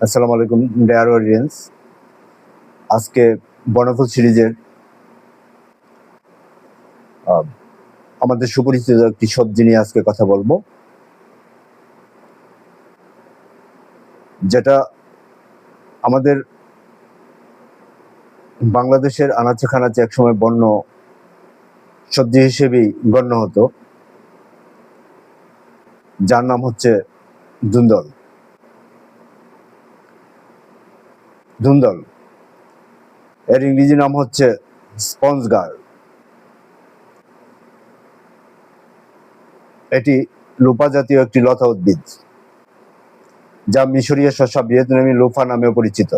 আসসালামু আলাইকুম dare audience আজকে বনফুল সিরিজের আমাদের সুপরিচিত একটি সবজি নিয়ে আজকে কথা বলব। যেটা আমাদের বাংলাদেশের আনাচে খানাচে একসময় বন্য সবজি হিসেবেই গণ্য হতো। যার নাম হচ্ছে দুন্দল। ধুন্দল। এর ইংরেজি নাম হচ্ছে স্পঞ্জ গার এটি লোপা জাতীয় একটি লতা উদ্ভিদ, যা মিশরীয় শস্য ভিয়েতনামি লোফা নামেও পরিচিত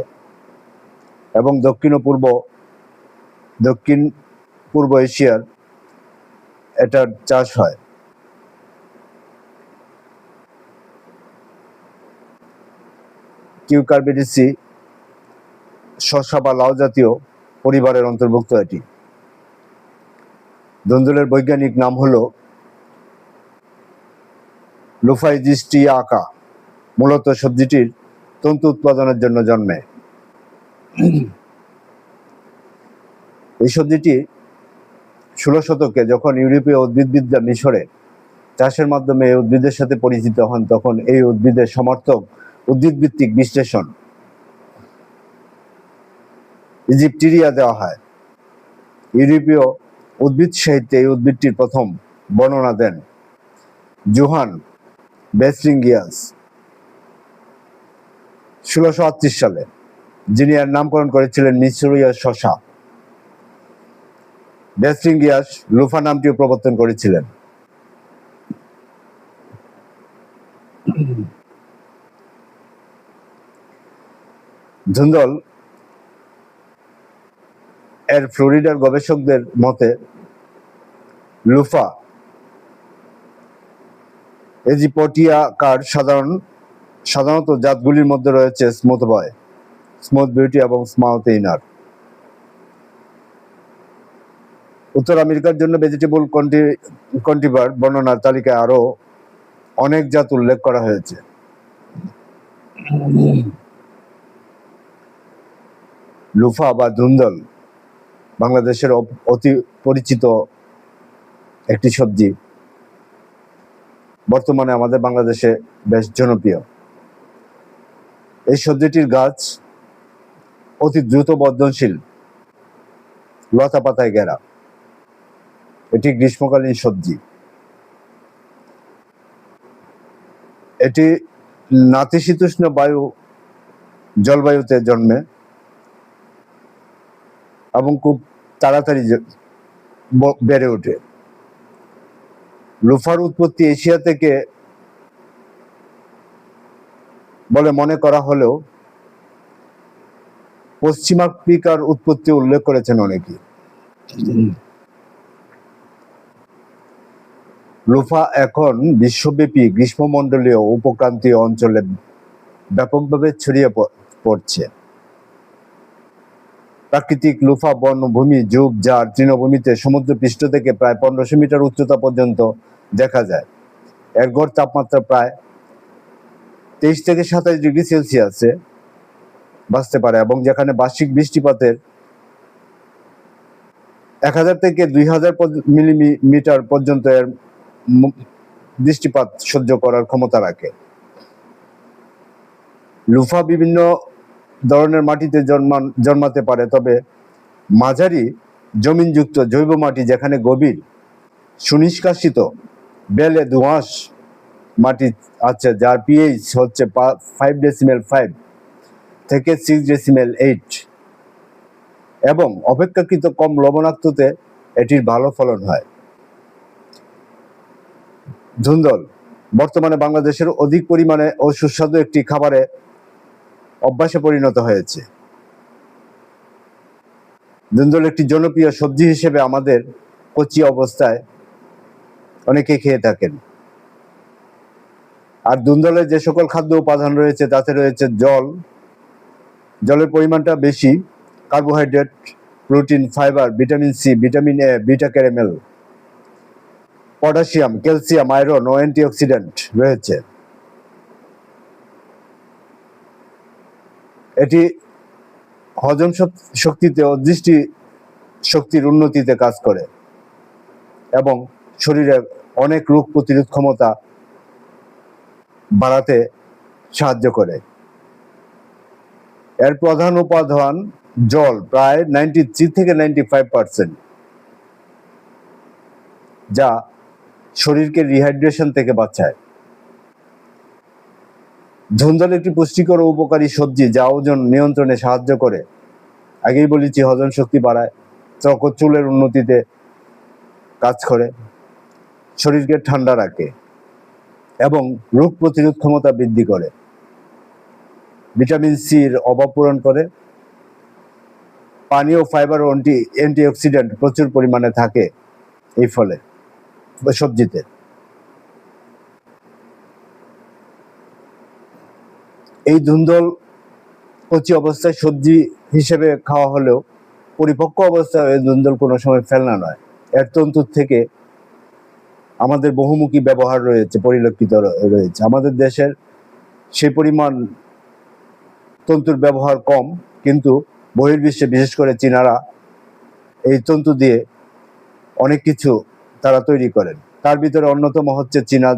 এবং দক্ষিণ ও পূর্ব, দক্ষিণ পূর্ব এশিয়ার এটার চাষ হয়। কিউকার্বিডিসি শসা বা লাউ জাতীয় পরিবারের অন্তর্ভুক্ত এটি। ধুন্দুলের বৈজ্ঞানিক নাম হলো লুফাইজিস্টিয়া আকা মূলত সবজিটির তন্তু উৎপাদনের জন্য জন্মে। এই সবজিটি ষোলো শতকে যখন ইউরোপীয় উদ্ভিদবিদ্যা মিশরে চাষের মাধ্যমে এই উদ্ভিদের সাথে পরিচিত হন, তখন এই উদ্ভিদের সমর্থক উদ্ভিদভিত্তিক বিশ্লেষণ ইজিপ্টিরিয়া দেওয়া হয়। ইউরোপীয় উদ্ভিদ সাহিত্যে এই উদ্ভিদটির প্রথম বর্ণনা দেন জোহান বেসরিঙ্গিয়াস ষোলোশো আটত্রিশ সালে, যিনি এর নামকরণ করেছিলেন মিশরীয় শশা। বেসরিঙ্গিয়াস লুফা নামটিও প্রবর্তন করেছিলেন। ধুন্দল এর ফ্লোরিডার গবেষকদের মতে, লুফা এজিপটিয়া কার সাধারণ, সাধারণত জাতগুলির মধ্যে রয়েছে স্মুথ বয় স্মুথ বিউটি এবং স্মাউথ ইনার। উত্তর আমেরিকার জন্য ভেজিটেবল কন্টি, কন্টিভার বর্ণনার তালিকায় আরও অনেক জাত উল্লেখ করা হয়েছে। লুফা বা ধুন্দল বাংলাদেশের অতি পরিচিত একটি সবজি। বর্তমানে আমাদের বাংলাদেশে বেশ জনপ্রিয়। এই সবজিটির গাছ অতি দ্রুত বর্ধনশীল। লতা পাতায় ঘেরা। এটি গ্রীষ্মকালীন সবজি। এটি নাতিশীতোষ্ণ বায়ু জলবায়ুতে জন্মে। এবং খুব তাড়াতাড়ি বেড়ে ওঠে। লুফার উৎপত্তি এশিয়া থেকে বলে মনে করা হলেও পশ্চিম আফ্রিকার উৎপত্তি উল্লেখ করেছেন অনেকে। লুফা এখন বিশ্বব্যাপী গ্রীষ্মমণ্ডলীয় উপক্রান্তীয় অঞ্চলে ব্যাপকভাবে ছড়িয়ে পড়ছে। প্রাকৃতিক লুফা বনভূমি, যুগ যার তৃণভূমিতে সমুদ্র পৃষ্ঠ থেকে প্রায় পনেরোশো মিটার উচ্চতা পর্যন্ত দেখা যায়। এর গড় তাপমাত্রা প্রায় তেইশ থেকে সাতাশ ডিগ্রি সেলসিয়াসে বাঁচতে পারে এবং যেখানে বার্ষিক বৃষ্টিপাতের এক হাজার থেকে দুই হাজার মিলিমিটার পর্যন্ত এর বৃষ্টিপাত সহ্য করার ক্ষমতা রাখে। লুফা বিভিন্ন ধরনের মাটিতে জন্মান, জন্মাতে পারে, তবে মাঝারি জমিনযুক্ত জৈব মাটি যেখানে গভীর, সুনিষ্কাশিত বেলে দোঁয়াশ মাটি আছে, যার পিএইচ হচ্ছে ফাইভ ডেসিমেল ফাইভ থেকে সিক্স ডেসিমেল এইট এবং অপেক্ষাকৃত কম লবণাক্ততে এটির ভালো ফলন হয়। ধুন্দল, বর্তমানে বাংলাদেশের অধিক পরিমাণে ও সুস্বাদু একটি খাবারে অভ্যাসে পরিণত হয়েছে। ধুন্দল একটি জনপ্রিয় সবজি হিসেবে আমাদের কচি অবস্থায় অনেকে খেয়ে থাকেন। আর ধুন্দলের যে সকল খাদ্য উপাদান রয়েছে, তাতে রয়েছে জল। জলের পরিমাণটা বেশি। Carbohydrate, protein, fibre, vitamin C, vitamin A, beta caramel, potassium, calcium, iron O antioxidant রয়েছে। এটি হজম শক- শক্তিতে ও দৃষ্টি শক্তির উন্নতিতে কাজ করে এবং শরীরের অনেক রোগ প্রতিরোধ ক্ষমতা বাড়াতে সাহায্য করে। এর প্রধান উপাদান জল, প্রায় নাইনটি থ্রি থেকে নাইনটি ফাইভ পার্সেন্ট যা শরীরকে রিহাইড্রেশন থেকে বাঁচায়। ধুন্দল একটি পুষ্টিকর উপকারী সবজি যা ওজন নিয়ন্ত্রণে সাহায্য করে। আগেই বলেছি, হজম শক্তি বাড়ায় ত্বক চুলের উন্নতিতে কাজ করে, শরীরকে ঠান্ডা রাখে এবং রোগ প্রতিরোধ ক্ষমতা বৃদ্ধি করে। ভিটামিন সির অভাব পূরণ করে। পানি ও ফাইবার ও অ্যান্টি অ্যান্টিঅক্সিডেন্ট প্রচুর পরিমাণে থাকে এই ফলে, সবজিতে। এই ধুন্দল কচি অবস্থায় সবজি হিসেবে খাওয়া হলেও পরিপক্ক অবস্থায় এই ধুন্দল কোনো সময় ফেলনা নয়। এর তন্তুর থেকে আমাদের বহুমুখী ব্যবহার রয়েছে, পরিলক্ষিত রয়েছে। আমাদের দেশের সেই পরিমাণ তন্তুর ব্যবহার কম, কিন্তু বহির্বিশ্বে বিশেষ করে চীনারা এই তন্তু দিয়ে অনেক কিছু তারা তৈরি করেন। তার ভিতরে অন্যতম হচ্ছে চীনা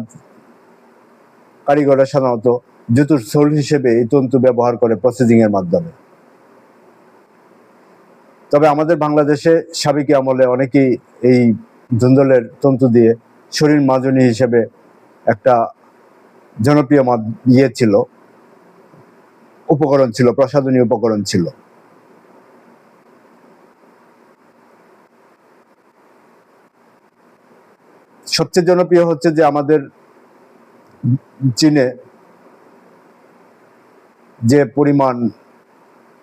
কারিগররা সাধারণত জুতুর সোল হিসেবে এই তন্তু ব্যবহার করে প্রসেসিং এর মাধ্যমে। তবে আমাদের বাংলাদেশে সাবেকি আমলে অনেকেই এই ধুন্দলের তন্তু দিয়ে শরীর মাজনী হিসেবে একটা জনপ্রিয় ইয়ে ছিল। উপকরণ ছিল, প্রসাধনী উপকরণ ছিল। সবচেয়ে জনপ্রিয় হচ্ছে যে আমাদের চীনে যে পরিমাণ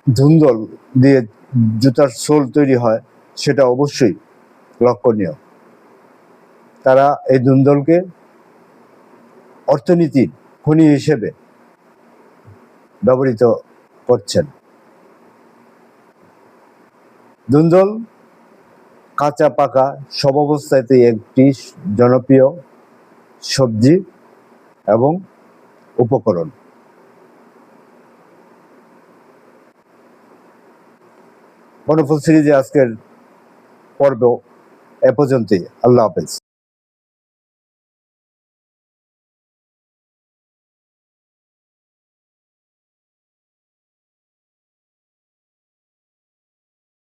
ধুন্দল দিয়ে জুতার সোল তৈরি হয়, সেটা অবশ্যই লক্ষণীয়। তারা এই ধুন্দলকে অর্থনীতির খনি হিসেবে ব্যবহৃত করছেন। ধুন্দল কাঁচা পাকা সব অবস্থাতেই একটি জনপ্রিয় সবজি এবং উপকরণ। বনফুল সিরিজে আজকের পর্ব এ পর্যন্তই। আল্লাহ হাফেজ।